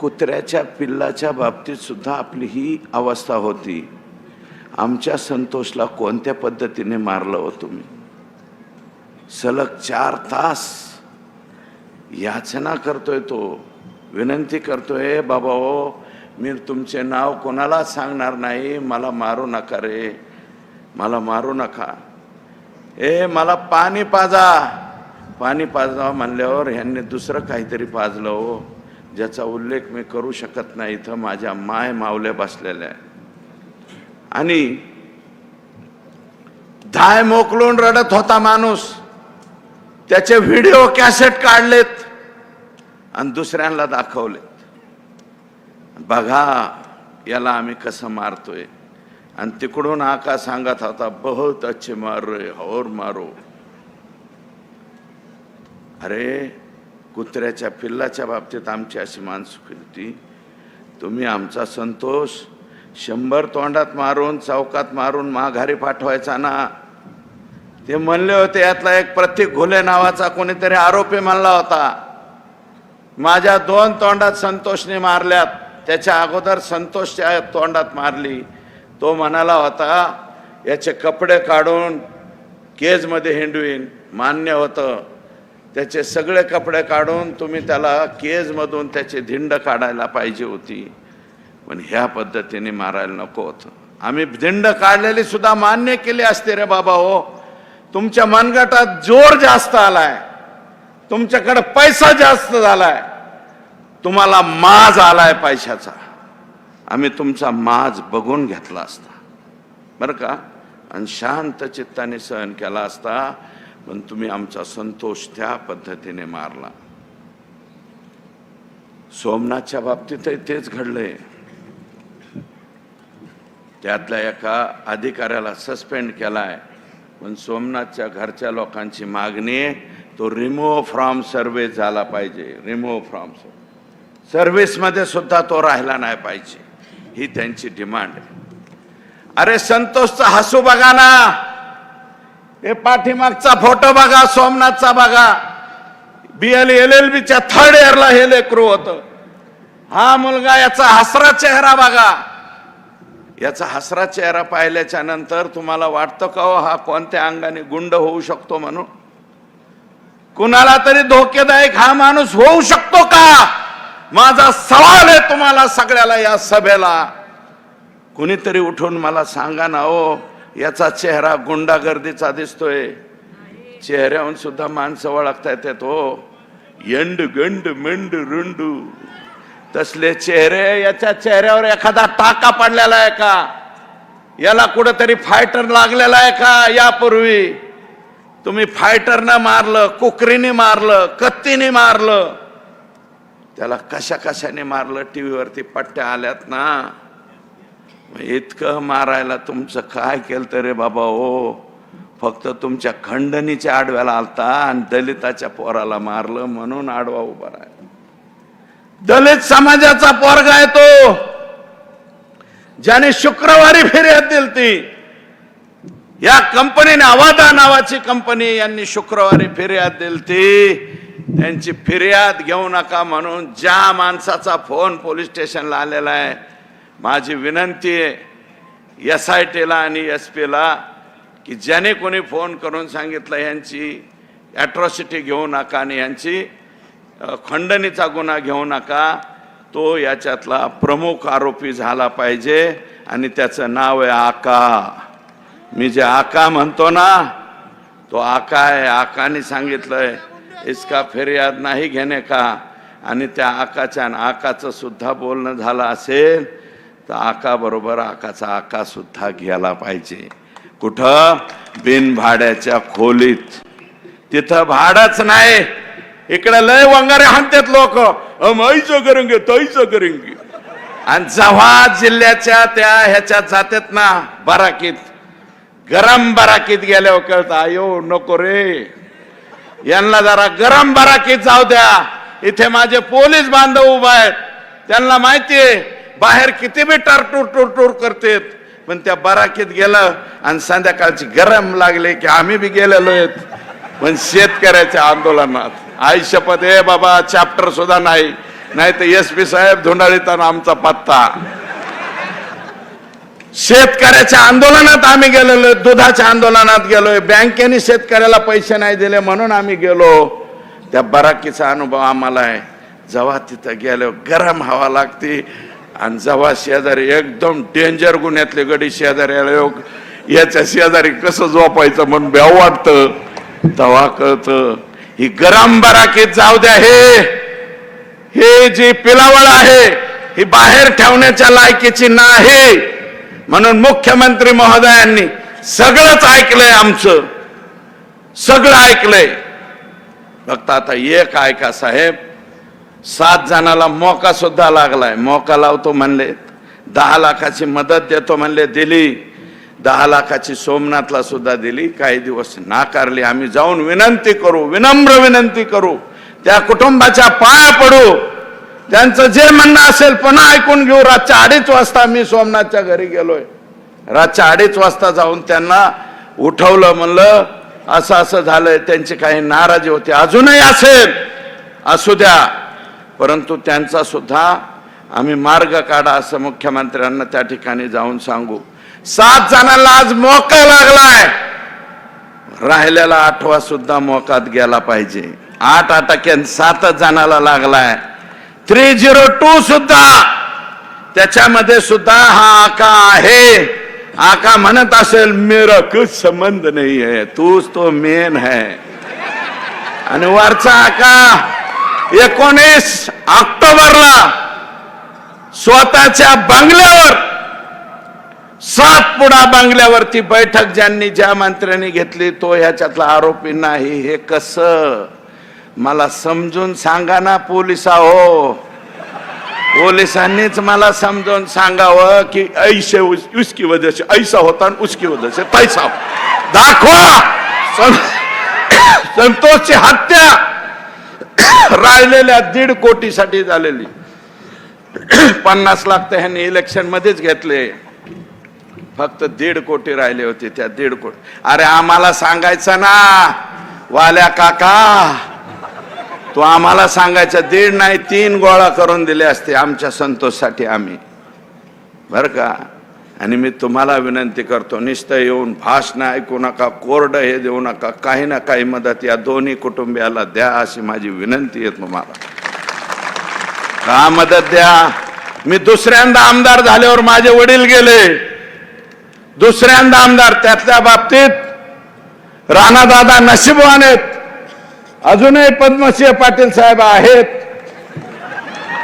कुत्र्याच्या पिल्लाच्या बाबतीत सुद्धा आपली ही अवस्था होती. आमच्या संतोषला कोणत्या पद्धतीने मारलं हो तुम्ही? सलग चार तास याचना करतोय तो. विनंती करतोय बाबा हो मी तुमचे नाव कोणाला सांगणार नाही. मला मारू नका रे. मला मारू नका. ए मला पाणी पाजा. पाणी पाजा म्हणल्यावर ह्यांनी दुसरं काहीतरी पाजलं हो. ज्याचा उल्लेख मी करू शकत नाही इथं माझ्या माय मावल्या बसलेल्या आहे आणि धाय मोकलून रडत होता माणूस. त्याचे व्हिडिओ कॅसेट काढलेत आणि दुसऱ्यांना दाखवलेत. बघा याला आम्ही कसं मारतोय. आणि तिकडून आका सांगत होता बहुत अच्छे मार रे हो और मारो. अरे कुत्र्याच्या पिल्लाच्या बाबतीत आमची अशी मानसिकती तुम्ही आमचा संतोष शंभर तोंडात मारून चौकात मारून माघारी पाठवायचा ना. ते म्हणले होते यातला एक प्रतीक घुले नावाचा कोणीतरी आरोपी म्हणला होता. माझ्या दोन तोंडात संतोषने मारल्यात त्याच्या अगोदर संतोषच्या तोंडात मारली. तो म्हणाला होता याचे कपडे काढून केजमध्ये हिंडवीन. मान्य होतं. त्याचे सगळे कपडे काढून तुम्ही त्याला केजमधून त्याची धिंड काढायला पाहिजे होती. पण ह्या पद्धतीने मारायला नको होतं. आम्ही धिंड काढलेली सुद्धा मान्य केली असते रे बाबा हो. तुमच्या मनगटात जोर जास्त आलाय. तुमच्याकडे पैसा जास्त झालाय. तुम्हाला माज आलाय पैशाचा. आम्ही तुमचा माज बघून घेतला असता. बरं का? आणि शांत चित्ताने सहन केला असता. पण तुम्ही आमचा संतोष त्या पद्धतीने मारला. सोमनाथच्या बाबतीतही तेच घडलंय. त्यातल्या एका अधिकाऱ्याला सस्पेंड केलाय पण सोमनाथच्या घरच्या लोकांची मागणी तो रिमूव्ह फ्रॉम सर्व्हिस झाला पाहिजे. रिमूव्ह फ्रॉम सर्व्हिसमध्ये सुद्धा तो राहिला नाही पाहिजे. ही त्यांची डिमांड आहे. अरे संतोषचा हसू बघा ना! हे पाठीमागचा फोटो बघा सोमनाथचा बघा. बी एल एल एल बीच्या थर्ड इयरला हे लेकरू होतं. हा मुलगा याचा हसरा चेहरा बघा. याचा हसरा चेहरा पाहिल्याच्या नंतर तुम्हाला वाटतं का हो, हा कोणत्या अंगाने गुंड होऊ शकतो म्हणून? कुणाला तरी धोकेदायक हा माणूस होऊ शकतो का? माझा सवाल आहे तुम्हाला सगळ्याला या सभेला. कुणीतरी उठून मला सांगा ना ओ याचा चेहरा गुंडागर्दीचा दिसतोय. चेहऱ्याहून सुद्धा माणसं ओळखता येतात हो. यंड गंड मेंड रुंडू. तसले चेहरे याच्या चेहऱ्यावर एखादा टाका पडलेला आहे का? याला कुठंतरी फायटर लागलेला आहे का यापूर्वी? तुम्ही फायटरनं मारलं कुकरीने मारलं कत्तीने मारलं. त्याला कशा कशाने मारलं? टी व्हीवरती पट्ट्या आल्यात ना. इतकं मारायला तुमचं काय केलं तर रे बाबा हो फक्त तुमच्या खंडणीच्या आडव्याला आलता आणि दलिताच्या पोराला मारलं म्हणून आडवा उभा राहिला. दलित समाजाचा पोरगा आहे तो. ज्याने शुक्रवारी फिर्याद दिली ती. या कंपनीने अवादा नावाची कंपनी यांनी शुक्रवारी फिर्याद दिली ती. त्यांची फिर्याद घेऊ नका म्हणून ज्या माणसाचा फोन पोलीस स्टेशनला आलेला आहे माझी विनंती आहे एस आय टीला आणि एस पीला की ज्याने कोणी फोन करून सांगितलं यांची ॲट्रॉसिटी घेऊ नका आणि यांची खंडणीचा गुन्हा घेऊ नका तो याच्यातला प्रमुख आरोपी झाला पाहिजे आणि त्याचं नाव आहे आका. मी जे आका म्हणतो ना तो आका आहे. आकाने सांगितलंय इसका फिर्याद नाही घेणे का? आणि त्या आकाच्या आणि आकाचं सुद्धा बोलणं झालं असेल तर आकाबरोबर आकाचा आका सुद्धा घ्यायला पाहिजे. कुठं? बिन भाड्याच्या खोलीत. तिथं भाडच नाही. इकडे लय वंगारे हाणतात लोक. माईचं करेंगे ताईचं करेंगे आणि जेव्हा जिल्ह्याच्या त्या ह्याच्यात जातात ना बराकीत गरम बराकीत गेल्यावर कळत आयो नको रे. यांना जरा गरम बराकीत जाऊ द्या. इथे माझे पोलीस बांधव उभा आहेत. त्यांना माहितीये बाहेर किती बी टारटूर टूर टूर करतेत पण त्या बराकीत गेलं आणि संध्याकाळची गरम लागले की आम्ही बी गेलेलो आहेत. पण शेतकऱ्याच्या आंदोलनात. आई शपथ हे बाबा चॅप्टर सुद्धा नाही. नाही तर एस पी साहेब धुंडाळीताना आमचा पत्ता. शेतकऱ्याच्या आंदोलनात आम्ही गेलेलो दुधाच्या आंदोलनात गेलोय बँकेने शेतकऱ्याला पैसे नाही दिले म्हणून आम्ही गेलो. त्या बराकीचा अनुभव आम्हाला आहे. जेव्हा तिथं गेलो गरम हवा लागते. आणि जेव्हा शेजारी एकदम डेंजर गुन्ह्यातले गडी शेजारी आले याच्या शेजारी कसं झोपायचं म्हणून भ्याव वाटतं. तेव्हा कळत ही गरम बराकीत जाऊ द्या हे. हे जी पिलावळ आहे ही बाहेर ठेवण्याच्या लायकीची नाही. म्हणून मुख्यमंत्री महोदयांनी सगळंच ऐकलंय आमचं. सगळं ऐकलंय. फक्त आता एक ऐका साहेब सात जणाला मोका सुद्धा लागलाय. मोका लावतो म्हणले दहा लाखाची मदत देतो म्हणले दिली. दहा लाखाची सोमनाथला सुद्धा दिली. काही दिवस नाकारली. आम्ही जाऊन विनंती करू विनम्र विनंती करू. त्या कुटुंबाच्या पाया पडू. त्यांचं जे म्हणणं असेल पुन्हा ऐकून घेऊ. रातच्या अडीच वाजता मी सोमनाथच्या घरी गेलोय. रातच्या अडीच वाजता जाऊन त्यांना उठवलं म्हणलं असं असं झालंय. त्यांची काही नाराजी होती. अजूनही असेल. असू द्या. परंतु त्यांचा सुद्धा आम्ही मार्ग काढा असं मुख्यमंत्र्यांना त्या ठिकाणी जाऊन सांगू. सात जणांना आज मोका लागलाय. राहिलेला आठवा सुद्धा मोकात गेला पाहिजे. आठ अटक्यान सातच जणाला लागलाय. थ्री झिरो टू सुद्धा. त्याच्यामध्ये सुद्धा हा आका आहे. आका म्हणत असेल मेरा कुछ संबंध नाही आहे तूच तो मेन है. आणि वरचा आका एकोणीस ऑक्टोबरला स्वतःच्या बंगल्यावर सातपुडा बंगल्यावरती बैठक ज्यांनी ज्या मंत्र्यांनी घेतली तो ह्याच्यातला आरोपी नाही. हे कस? मला समजून सांगा ना पोलिसा हो. पोलिसांनीच मला समजून सांगावं की ऐसे उस, उसकी वजह से ऐसा होता आणि उसकी वजह से तैसा दाखवा! सं- संतोषची हत्या! राहिलेल्या दीड कोटीसाठी झालेली. पन्नास लाख तर ह्यांनी इलेक्शन मध्येच घेतले. फक्त दीड कोटी राहिले होते त्या दीड कोटी. अरे आम्हाला सांगायचं ना वाल्या काका. तो आम्हाला सांगायचा दीड नाही तीन गोळा करून दिले असते आमच्या संतोषसाठी आम्ही. बरं का? आणि मी तुम्हाला विनंती करतो निश्चय येऊन भाषण ऐकू नका कोरडं हे देऊ नका काही ना काही मदत या दोन्ही कुटुंबियाला द्या अशी माझी विनंती आहे तुम्हाला. का मदत द्या? मी दुसऱ्यांदा आमदार झाल्यावर माझे वडील गेले. दुसऱ्यांदा आमदार त्यातल्या बाबतीत राणादादा नशीबवान आहेत अजूनही पद्मसिंह पाटील साहेब आहेत.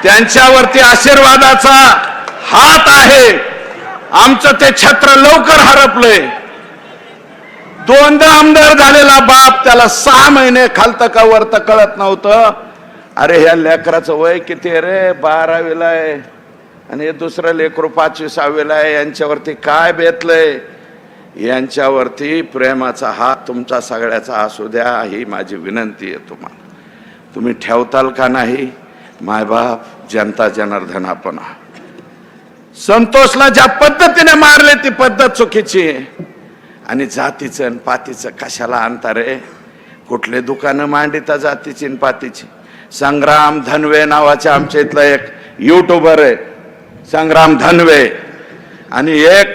त्यांच्यावरती आशीर्वादाचा हात आहे. आमचं ते छत्र लवकर हरपलंय. दोनदा आमदार झालेला बाप त्याला सहा महिने खालतं का वरतं कळत नव्हतं. अरे ह्या लेकराचं वय किती रे? बारावीला आहे. आणि हे दुसरं लेकरू पाचवी सहावीला आहे. यांच्यावरती काय बेतलंय? यांच्यावरती प्रेमाचा हात तुमचा सगळ्याचा असू द्या ही माझी विनंती आहे तुम्हाला. तुम्ही ठेवताल का नाही? मायबाप जनता जनार्दनापणा. संतोषला ज्या पद्धतीने मारले ती पद्धत चुकीची आहे. आणि जातीचं आणि पातीचं कशाला आणता रे कुठले दुकानं मांडिता जातीची आणि पातीची? संग्राम धनवे नावाच्या आमच्या इथला एक युट्यूबर आहे. संग्राम धनवे. आणि एक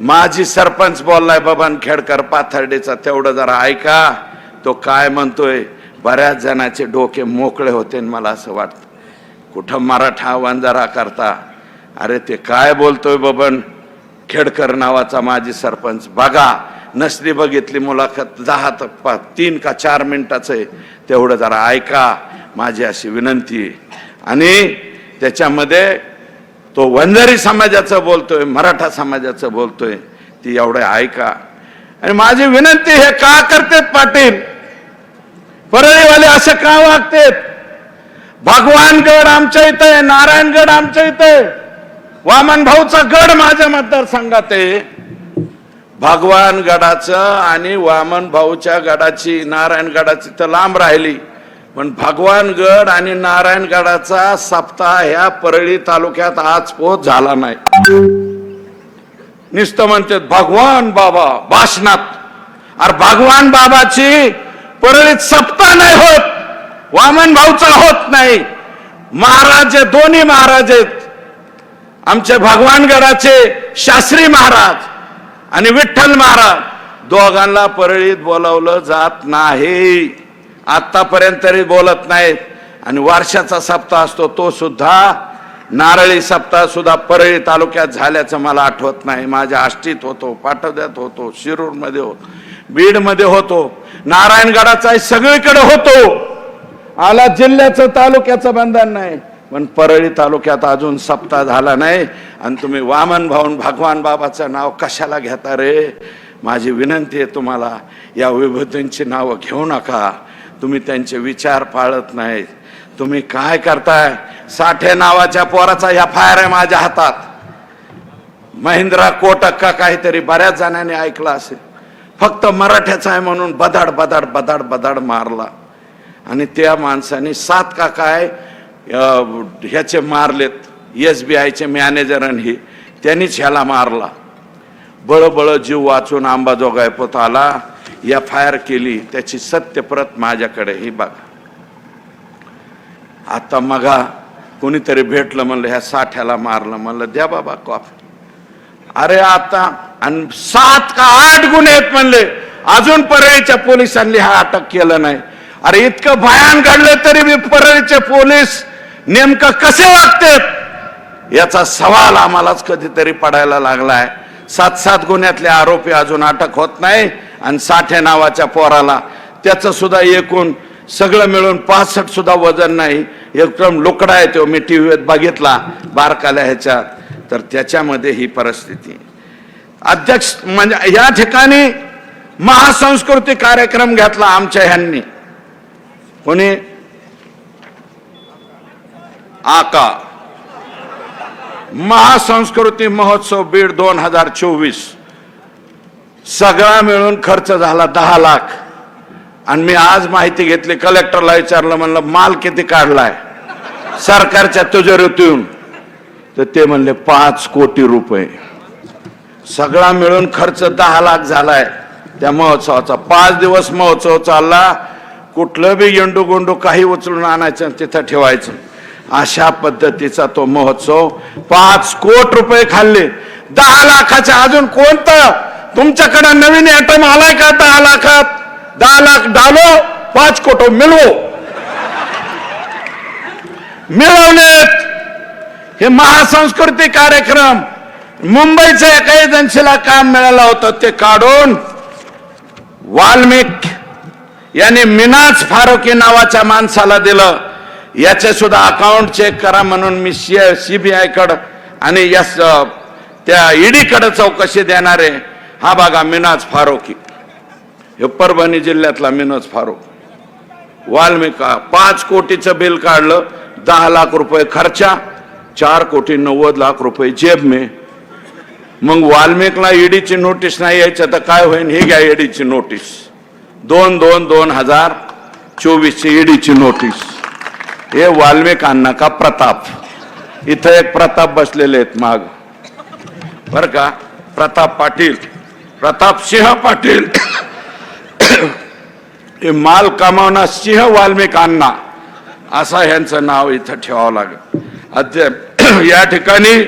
माजी सरपंच बोललाय बबन खेडकर पाथर्डीचा तेवढं जरा ऐका. तो काय म्हणतोय? बऱ्याच जणांचे डोके मोकळे होते मला असं वाटतं. कुठं मराठा वंजारा करता अरे ते काय बोलतोय बबन? खेडकर नावाचा माजी सरपंच. बघा नसली बघितली मुलाखत दहा तर पा तीन का चार मिनिटाचं आहे. तेवढं जरा ऐका. माझी अशी विनंती आणि त्याच्यामध्ये तो वंजारी समाजाचं बोलतोय मराठा समाजाचं बोलतोय ती एवढं ऐका. आणि माझी विनंती हे का करतेत पाटील? परळीवाले असं का वागतेत? भगवानगड आमच्या इथं आहे नारायणगड आमच्या इथं आहे. वामन भाऊचा गड माझ्या मतदारसंघात आहे. भगवान गडाचं आणि वामन भाऊच्या गडाची नारायण गडाची तर लांब राहिली. पण भगवान गड आणि नारायण गडाचा सप्ताह ह्या परळी तालुक्यात आज पोच झाला नाही. नुसतं म्हणतात भगवान बाबा भाषणात अरे भगवान बाबाची परळीत सप्ताह नाही होत. वामन भाऊचा होत नाही. महाराज दोन्ही महाराज आहेत. आमचे भगवानगडाचे शास्त्री महाराज आणि विठ्ठल महाराज दोघांना परळीत बोलावलं जात नाही. आतापर्यंत तरी बोलत नाहीत. आणि वर्षाचा सप्ताह असतो तो सुद्धा नारळी सप्ताह सुद्धा परळी तालुक्यात झाल्याचं मला आठवत नाही. माझ्या आष्टीत होतो पाठोद्यात होतो शिरूरमध्ये होतो बीडमध्ये होतो नारायणगडाचा सगळीकडे होतो. आला जिल्ह्याचं तालुक्याचं बंधन नाही. पण परळी तालुक्यात अजून सप्ताह झाला नाही. आणि तुम्ही वामन भाऊन भगवान बाबाचं नाव कशाला घेता रे? माझी विनंती आहे तुम्हाला या विभूतींची नावं घेऊ नका. तुम्ही त्यांचे विचार पाळत नाहीत. तुम्ही काय करताय? साठे नावाच्या पोराचा या फायर आहे माझ्या हातात. महिंद्रा कोटक का काहीतरी बऱ्याच जणांनी ऐकलं असेल. फक्त मराठ्याचा आहे म्हणून बदाड बदाड बदाड बदाड मारला. आणि त्या माणसाने सात का काय? ह्याचे मारलेत. एस बी आयचे मॅनेजर आणि हे. त्यांनीच ह्याला मारला. बळबळ जीव वाचून आंबाजोगाय पोत आला. एफ आय आर केली. त्याची सत्यप्रत माझ्याकडे ही बघा. आता मगा कोणीतरी भेटलं म्हणलं ह्या साठ्याला मारलं म्हणलं द्या बाबा कॉफी अरे आता आणि सात का आठ गुन्हे आहेत म्हणले. अजून परळीच्या पोलिसांनी हा अटक केलं नाही. अरे इतकं भयान घडलं तरी मी परळीचे पोलीस नेमकं कसे वागतात? याचा सवाल आम्हालाच कधीतरी पडायला लागलाय. सात सात गुन्ह्यातले आरोपी अजून अटक होत नाही आणि साठे नावाच्या पोराला त्याचं सुद्धा एकूण सगळं मिळून पासष्ट सुद्धा वजन नाही. एकदम लोकडा आहे तो. मी टी व्हीत बघितला बारकाल्या ह्याच्यात. तर त्याच्यामध्ये ही परिस्थिती. अध्यक्ष म्हणजे या ठिकाणी महासंस्कृती कार्यक्रम घेतला आमच्या ह्यांनी. कोणी? आका. महासंस्कृती महोत्सव बीड दोन हजार चोवीस. सगळा मिळून खर्च झाला दहा लाख. आणि मी आज माहिती घेतली कलेक्टरला विचारलं म्हणलं माल किती काढलाय? सरकारच्या तिजोरीतून. तर ते म्हणले पाच कोटी रुपये. सगळा मिळून खर्च दहा लाख झालाय. त्या महोत्सवाचा पाच दिवस महोत्सव चालला. कुठलं बी गेंडू गोंडू काही उचलून आणायचं तिथं ठेवायचं. अशा पद्धतीचा तो महोत्सव पाच कोट रुपये खाल्ले. दहा लाखाच्या अजून कोणतं? तुमच्याकडे नवीन ॲटम आलाय का दहा लाखात? दहा लाख डालो पाच कोटो मिळवो. मिळवलेत. हे महासंस्कृती कार्यक्रम. मुंबईच्या एका एजन्सीला काम मिळालं होतं ते काढून वाल्मिक यांनी मिनाज फारुकी नावाच्या माणसाला दिलं. याचे सुद्धा अकाउंट चेक करा म्हणून मी सी सी बी आयकडं आणि यस त्या ईडीकडे चौकशी देणारे हा बघा मिनाज फारुकी. हे परभणी जिल्ह्यातला मिनाज फारुक. वाल्मिका पाच कोटीचं बिल काढलं दहा लाख रुपये खर्चा चार कोटी नव्वद लाख रुपये जेब मे. मग वाल्मिकला ईडीची नोटीस नाही यायचं तर काय होईल हे घ्या ईडीची नोटीस दोन दोन दोन हजार चोवीसची ईडीची नोटीस हे वाल्मिकांना का प्रताप? इथं एक प्रताप बसलेले आहेत माग. बर का? प्रताप पाटील. प्रताप सिंह पाटील. हे माल कमावणार सिंह वाल्मिकांना. असा ह्यांचं नाव इथं ठेवावं लागेल. अद्याप या ठिकाणी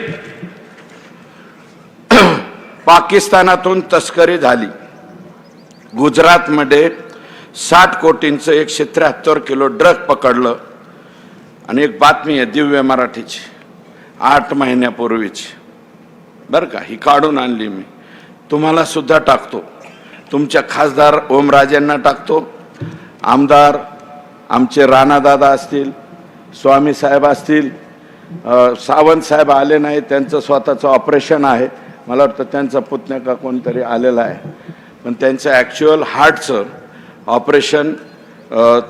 पाकिस्तानातून तस्करी झाली. गुजरातमध्ये साठ कोटींचं एकशे त्र्याहत्तर किलो ड्रग पकडलं. आणि एक बातमी आहे दिव्य मराठीची आठ महिन्यापूर्वीची बरं का ही काढून आणली मी तुम्हाला सुद्धा टाकतो तुमच्या खासदार ओमराजेंना टाकतो आमदार आमचे राणादादा असतील स्वामी साहेब असतील सावंत साहेब आले नाही त्यांचं स्वतःचं ऑपरेशन आहे मला वाटतं त्यांचा पुतण्या का कोणतरी आलेला आहे पण त्यांचं ॲक्च्युअल हार्टचं ऑपरेशन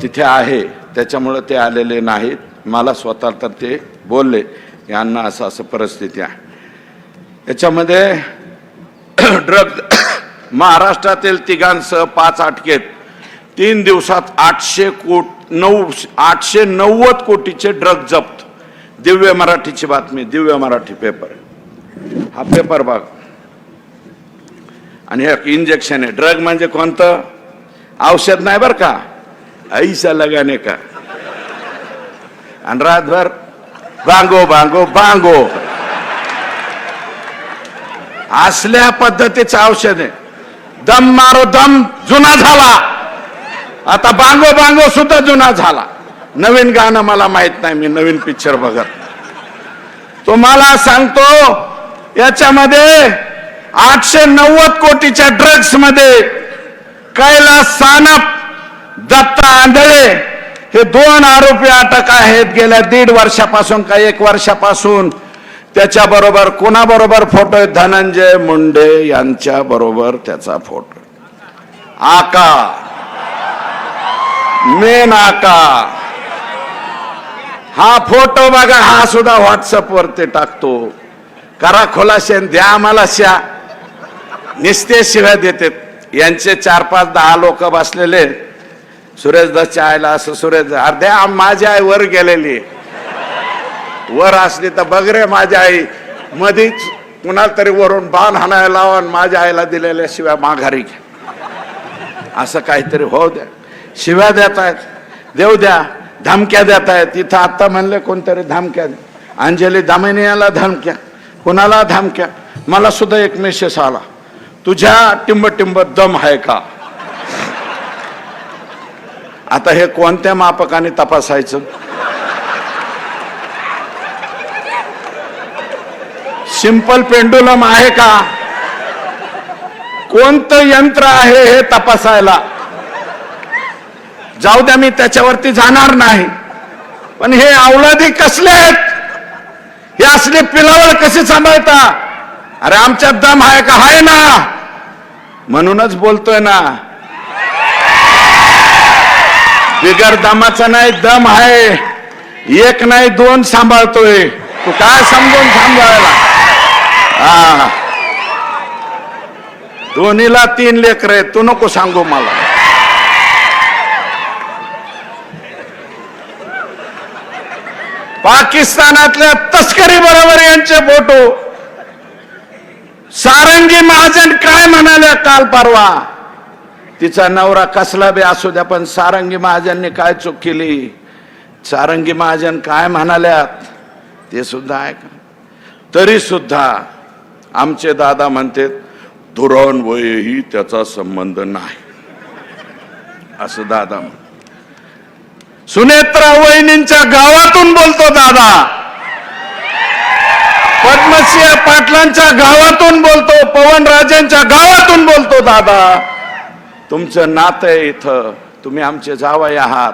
तिथे आहे त्याच्यामुळं ते आलेले नाहीत मला स्वतः तर ते बोलले यांना असं असं परिस्थिती आहे. याच्यामध्ये ड्रग महाराष्ट्रातील तिघांसह पाच अटकेत. तीन दिवसात आठशे कोट नऊ आठशे नव्वद कोटीचे ड्रग जप्त. दिव्य मराठीची बातमी दिव्य मराठी पेपर हा पेपर बघ. आणि हे इंजेक्शन आहे. ड्रग म्हणजे कोणतं? औषध नाही बरं का? ऐसा लगाने का. आणि रातभर बांगो बांगो बांगो असल्या पद्धतीचं औषध आहे. दम मारो दम जुना झाला. आता बांगो बांगो सुद्धा जुना झाला. नवीन गाणं मला माहीत नाही मी नवीन पिक्चर बघत तुम्हाला सांगतो याच्यामध्ये आठशे नव्वद कोटीच्या ड्रग्समध्ये कैलास सानप दत्ता आंधळे हे दोन आरोपी अटक आहेत. गेल्या दीड वर्षापासून का एक वर्षापासून त्याच्याबरोबर कोणाबरोबर फोटो आहे धनंजय मुंडे यांच्या बरोबर त्याचा फोटो आका. मेन आका. हा फोटो बघा हा सुद्धा व्हॉट्सअप वरती टाकतो. करा खोलाशे द्या आम्हाला शा निस्ते शिव्या देते यांचे चार पाच दहा लोक बसलेले सुरेश दसच्या आईला असं सुरेश अर्ध्या माझी आई वर गेलेली. वर असली तर बघ रे माझी आई. मधीच कुणाला तरी वरून बाण हाणायला लावा आणि माझ्या आईला दिलेल्या शिव्या माघारी घ्या. असं काहीतरी होऊ द्या. शिव्या देत आहेत. देऊ द्या. धमक्या देत आहेत. इथं आत्ता म्हणले कोणतरी धमक्या द्या. अंजली दामिनीयाला धमक्या. कुणाला धमक्या? मला सुद्धा एक मेसेज आला. तुझ्या टिंब टिंब दम आहे का? आता हे कोणत्या मापकाने तपासायचं? सिंपल पेंडुलम आहे का? कोणतं यंत्र आहे हे तपासायला? जाऊ द्या मी त्याच्यावरती जाणार नाही. पण हे अवलादी कसले आहेत? हे असले पिलावर कसे सांभाळता? अरे आमच्यात दम आहे का? आहे ना. म्हणूनच बोलतोय ना. बिगर दमाचा नाही दम आहे. एक नाही दोन सांभाळतोय. तू काय समजून सांभाळायला? हा. दोन्हीला तीन लेकर आहेत तू नको सांगू मला. पाकिस्तानातल्या तस्करी बरोबर यांचे फोटो. सारंगी महाजन काय म्हणाल्या काल परवा? तिचा नवरा कसला बी असू द्या पण सारंगी महाजनने काय चूक केली? सारंगी महाजन काय म्हणाल्यात? ते सुद्धा आहे का तरी सुद्धा आमचे दादा म्हणते धुरण वयही त्याचा संबंध नाही. असं दादा म्हण सुनेत्रा वहिनींच्या गावातून बोलतो दादा. पद्मसिंह पाटलांच्या गावातून बोलतो पवनराजेंच्या गावातून बोलतो दादा. तुमचं नातं आहे इथं. तुम्ही आमचे जावई आहात.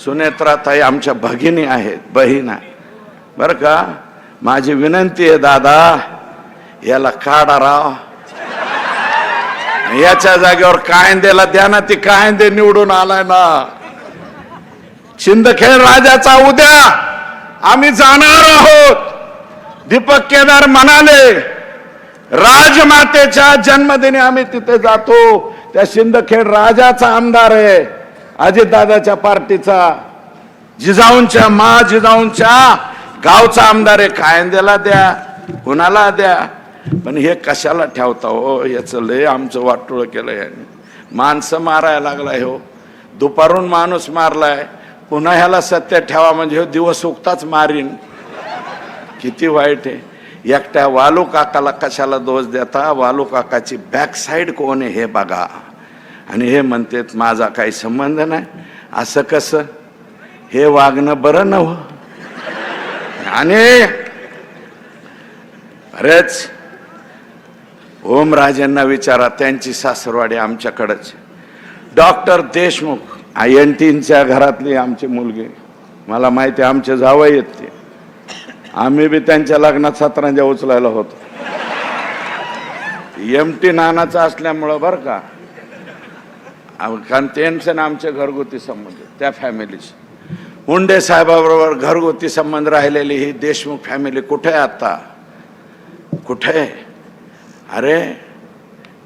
सुनेत्राताई आमच्या भगिनी आहेत बहीण आहे. बरं का? माझी विनंती आहे दादा याला काढा राव. याच्या जागेवर कायंदेला द्या ना ती कायंदे निवडून आलाय ना. शिंदखेड राजाचा उद्या आम्ही जाणार आहोत. दीपक केदार म्हणाले राजमातेच्या जन्मदिनी आम्ही तिथे जातो. त्या शिंदखेड राजाचा आमदार आहे अजितदादाच्या पार्टीचा. जिजाऊंच्या मा जिजाऊंच्या गावचा आमदार आहे. कायंद्याला द्या कुणाला द्या. पण हे कशाला ठेवता हो? याचं लय आमचं वाटोळ केलं याने. माणसं मारायला लागलाय हो. दुपारून माणूस मारलाय. पुन्हा ह्याला सत्य ठेवा म्हणजे हो दिवस उगताच मारीन. किती वाईट आहे. एकट्या वालू काकाला कशाला दोष देता? वालू काकाची बॅक साईड कोण आहे हे बघा. आणि हे म्हणतात माझा काही संबंध नाही. असं कसं? हे वागणं बरं नव हो. आणि बरेच ओमराजेंना विचारा त्यांची सासरवाडी आमच्याकडंच डॉक्टर देशमुख आय एन टीनच्या घरातली आमची मुलगी. मला माहिती आहे आमचे जावई येत ते. आम्ही बी त्यांच्या लग्नात सतरांजा उचलायला होतो. एम टी नानाचा असल्यामुळं बरं का? कारण त्यांचं ना आमचे घरगुती संबंध त्या फॅमिलीचे. मुंडे साहेबाबरोबर घरगुती संबंध राहिलेली ही देशमुख फॅमिली कुठे आहे आता? कुठे? आहे अरे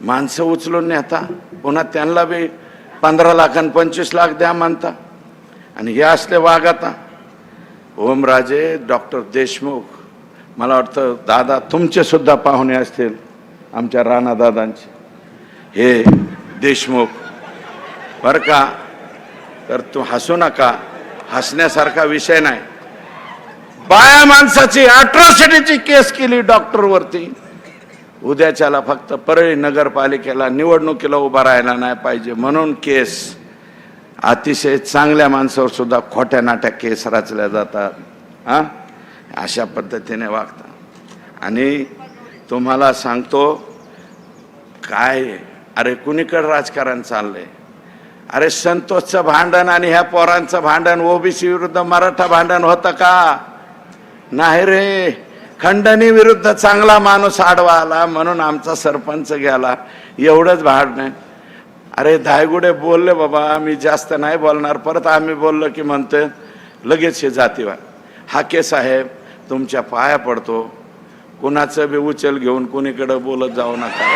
माणसं उचलून नेता. पुन्हा त्यांना बी पंधरा लाख आणि पंचवीस लाख द्या म्हणता. आणि हे असले वाघ आता. ओमराजे डॉक्टर देशमुख. मला वाटतं दादा तुमचे सुद्धा पाहुणे असतील आमच्या राणा दादांचे. हे देशमुख बरं का? तर तू हसू नका. हसण्यासारखा विषय नाही. बाया माणसाची अट्रॉसिटीची केस केली डॉक्टरवरती उद्याच्याला फक्त परळी नगरपालिकेला निवडणुकीला उभा राहायला नाही पाहिजे म्हणून केस. अतिशय चांगल्या माणसावर सुद्धा खोट्या नाट्या केस रचल्या जातात. हा? अशा पद्धतीने वागतात. आणि तुम्हाला सांगतो काय? अरे कुणीकडे राजकारण चाललंय? अरे संतोषचं भांडण आणि ह्या पोरांचं भांडण ओबीसी विरुद्ध मराठा भांडण होतं का? नाही रे. खंडणी विरुद्ध चांगला माणूस आडवा आला म्हणून आमचा सरपंच गेला. एवढंच भांडण. अरे धायगुडे बोलले बाबा मी जास्त नाही बोलणार. परत आम्ही बोललो की म्हणतोय लगेच हे जातीवाद. हाके साहेब तुमच्या पाया पडतो. कुणाचं बी उचल घेऊन कुणीकडे बोलत जाऊ नका.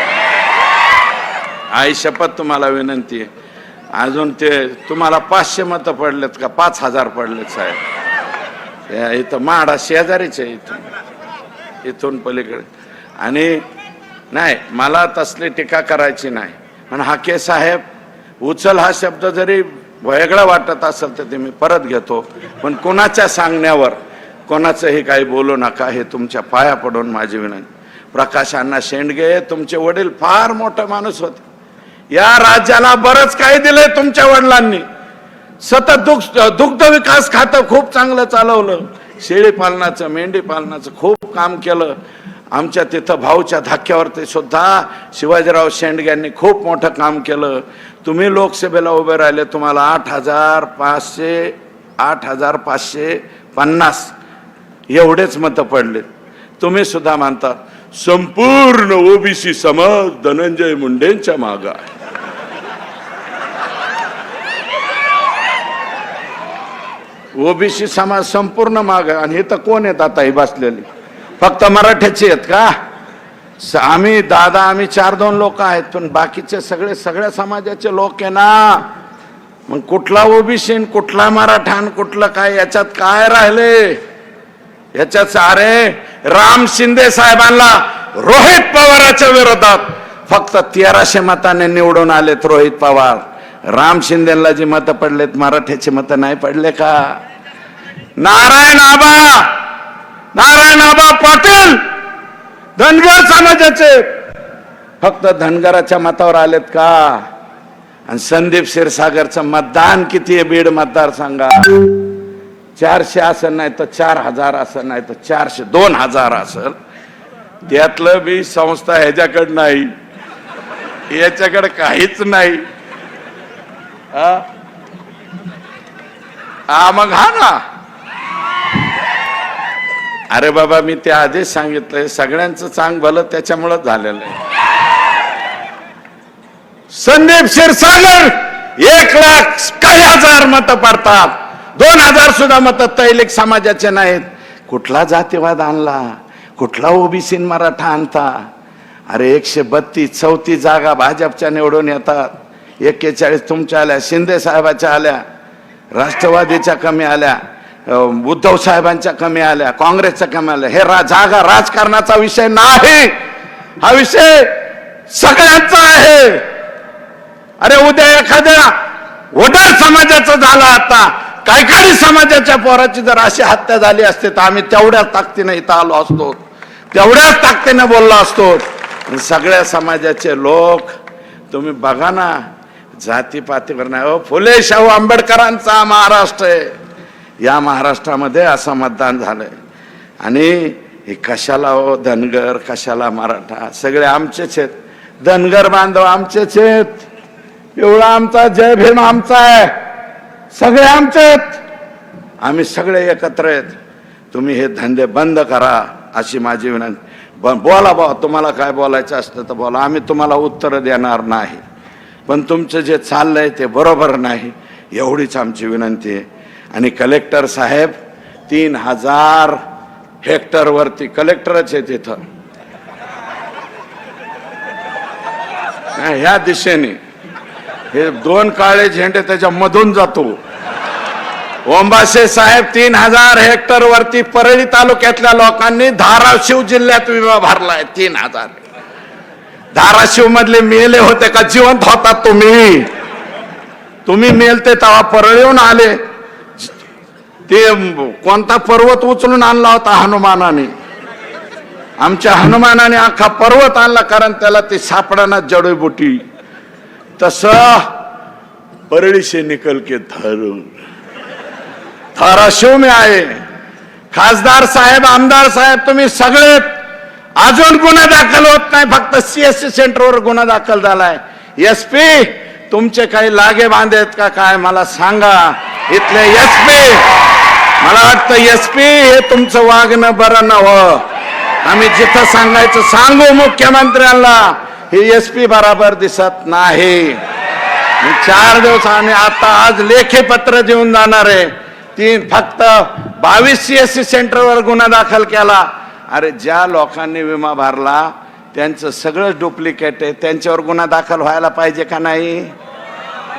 आई शपथ तुम्हाला विनंती आहे. अजून ते तुम्हाला पाचशे मतं पडलेत का? पाच हजार पडलेत साहेब. या इथं माडा शेजारीच आहे इथून. इथून पलीकडे. आणि नाही मला तसली टीका करायची नाही. पण हा के साहेब उचल हा शब्द जरी वेगळा वाटत असेल तर ते मी परत घेतो. पण कोणाच्या सांगण्यावर कोणाचंही काही बोलू नका हे तुमच्या पाया पडून माझी विनंती. प्रकाश अण्णा शेंडगे तुमचे वडील फार मोठा माणूस होते. या राज्याला बरंच काही दिलंय तुमच्या वडिलांनी. सतत दुग्ध दुग्ध विकास खातं खूप चांगलं चालवलं. शेळी पालनाचं मेंढी पालनाचं खूप काम केलं. आमच्या तिथं भाऊच्या धाक्यावरती सुद्धा शिवाजीराव शेंडग्यांनी खूप मोठं काम केलं. तुम्ही लोकसभेला उभे राहिले तुम्हाला आठ हजार पाचशे आठ हजार पाचशे पन्नास एवढेच मतं पडले तुम्ही सुद्धा मानता. संपूर्ण ओबीसी समाज धनंजय मुंडेंच्या मागा आहे. ओबीसी समाज संपूर्ण माग आहे. आणि हे तर कोण आहेत आता ही बसलेले? फक्त मराठ्याचे आहेत का? आम्ही दादा आम्ही चार दोन लोक आहेत पण बाकीचे सगळे सगळ्या समाजाचे लोक आहे ना. मग कुठला ओबीसी कुठला मराठा कुठलं काय याच्यात काय राहिले? याच्यात अरे राम शिंदे साहेबांना रोहित पवाराच्या विरोधात फक्त तेराशे मताने निवडून आलेत रोहित पवार. राम शिंदेला जी मतं पडलेत मराठ्याची मतं नाही पडले का? नारायण आबा! नारायण आबा पाटील! धनगर समाजाचे! फक्त धनगराच्या मतावर आलेत का? आणि संदीप क्षीरसागरचं मतदान किती आहे बीड मतदारसंघात? चारशे असं नाही तर चार हजार असं नाही तर चारशे दोन हजार असं त्यातलं बी संस्था ह्याच्याकडे नाही. याच्याकडे काहीच नाही. हा? मग हा ना. अरे बाबा मी त्या आधीच सांगितलंय. सगळ्यांचं चांग भलं त्याच्यामुळं झालेलं आहे. संदीप क्षीरसागर एक लाख काही हजार मत पडतात. दोन हजार सुद्धा मत तैलेक समाजाचे नाहीत. कुठला जातीवाद आणला? कुठला ओबीसी मराठा आणता? अरे एकशे बत्तीस चौतीस जागा भाजपच्या निवडून येतात. एक्केचाळीस तुमच्या आल्या शिंदे साहेबाच्या आल्या राष्ट्रवादीच्या कमी आल्या उद्धव साहेबांच्या कमी आल्या काँग्रेसच्या कमी आल्या. हे रा जागा राजकारणाचा विषय नाही. हा विषय सगळ्यांचा आहे. अरे उद्या एखाद्या उदार समाजाचं झालं आता. कायकाडी समाजाच्या पोराची जर अशी हत्या झाली असते तर आम्ही तेवढ्याच ताकदीने इथं आलो असतो. तेवढ्याच ताकदीने बोललो असतो. सगळ्या समाजाचे लोक तुम्ही बघा ना जातीपातीवर नाही. हो फुले शाहू आंबेडकरांचा महाराष्ट्र आहे. या महाराष्ट्रामध्ये असं मतदान झालंय. आणि हे कशाला हो धनगर कशाला मराठा? सगळे आमचेच आहेत. धनगर बांधव आमचेच आहेत. एवढा आमचा जय भीम आमचा आहे. सगळे आमचे आम्ही सगळे एकत्र आहेत. तुम्ही हे धंदे बंद करा अशी माझी विनंती. ब- बोला बा तुम्हाला काय बोलायचं असतं तर बोला. आम्ही तुम्हाला उत्तर देणार नाही. पण तुमचं जे चाललंय ते बरोबर नाही एवढीच आमची विनंती आहे. आणि कलेक्टर साहेब तीन हजार हेक्टरवरती कलेक्टरच आहे तिथं. नाही, ह्या दिशेने. हे दोन काळे झेंडे त्याच्या मधून जातो. ओंबासे साहेब तीन हजार हेक्टर वरती परळी तालुक्यातल्या लोकांनी धाराशिव जिल्ह्यात विमा भरलाय तीन हजार. धाराशिव मधले मेले होते का? जिवंत होतात तुम्ही. तुम्ही मेलते तेव्हा परळीहून आले. ते कोणता पर्वत उचलून आणला होता हनुमानाने? आमच्या हनुमानाने अख्खा पर्वत आणला कारण त्याला ते सापडाना जडोबुटी. तसा परळी से निकल के धरून. धाराशिव में आए खासदार साहेब आमदार साहेब तुम्ही सगळे अजून गुन्हा दाखल होत नाही. फक्त सीएससी सेंटरवर गुन्हा दाखल झालाय. एस पी तुमचे काही लागे बांधे आहेत का काय मला सांगा. इथले एस पी मला वाटतं एस पी हे तुमचं वागणं बरं नव्हं. आम्ही जिथं सांगायचं सांगू मुख्यमंत्र्यांना. हे एस पी बराबर दिसत नाही. मी चार दिवस आता आज लेखी पत्र देऊन जाणार आहे. ती फक्त बावीस सी एस सी सेंटरवर गुन्हा दाखल केला. अरे ज्या लोकांनी विमा भरला त्यांचं सगळं डुप्लिकेट आहे. त्यांच्यावर गुन्हा दाखल व्हायला पाहिजे का नाही?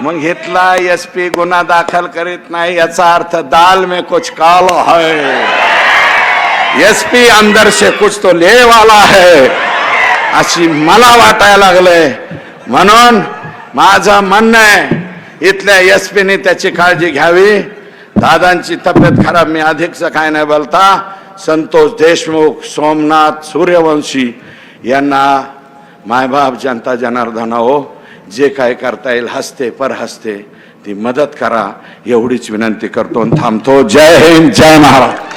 मग घेतला एस पी गुन्हा दाखल करीत नाही याचा अर्थ दाल में कुछ काल है. एस पी अंदर से कुछ तो ले वाला है. अशी मला वाटायला लागलंय. म्हणून माझं म्हणणं आहे इथल्या एस पीने त्याची काळजी घ्यावी. दादांची तब्येत खराब मी अधिकच काय नाही बोलता. संतोष देशमुख सोमनाथ सूर्यवंशी यांना मायबाप जनता जनार्दना हो जे काय करता येईल हसते पर हसते ती मदत करा एवढीच विनंती करतो थांबतो. जय हिंद जय महाराज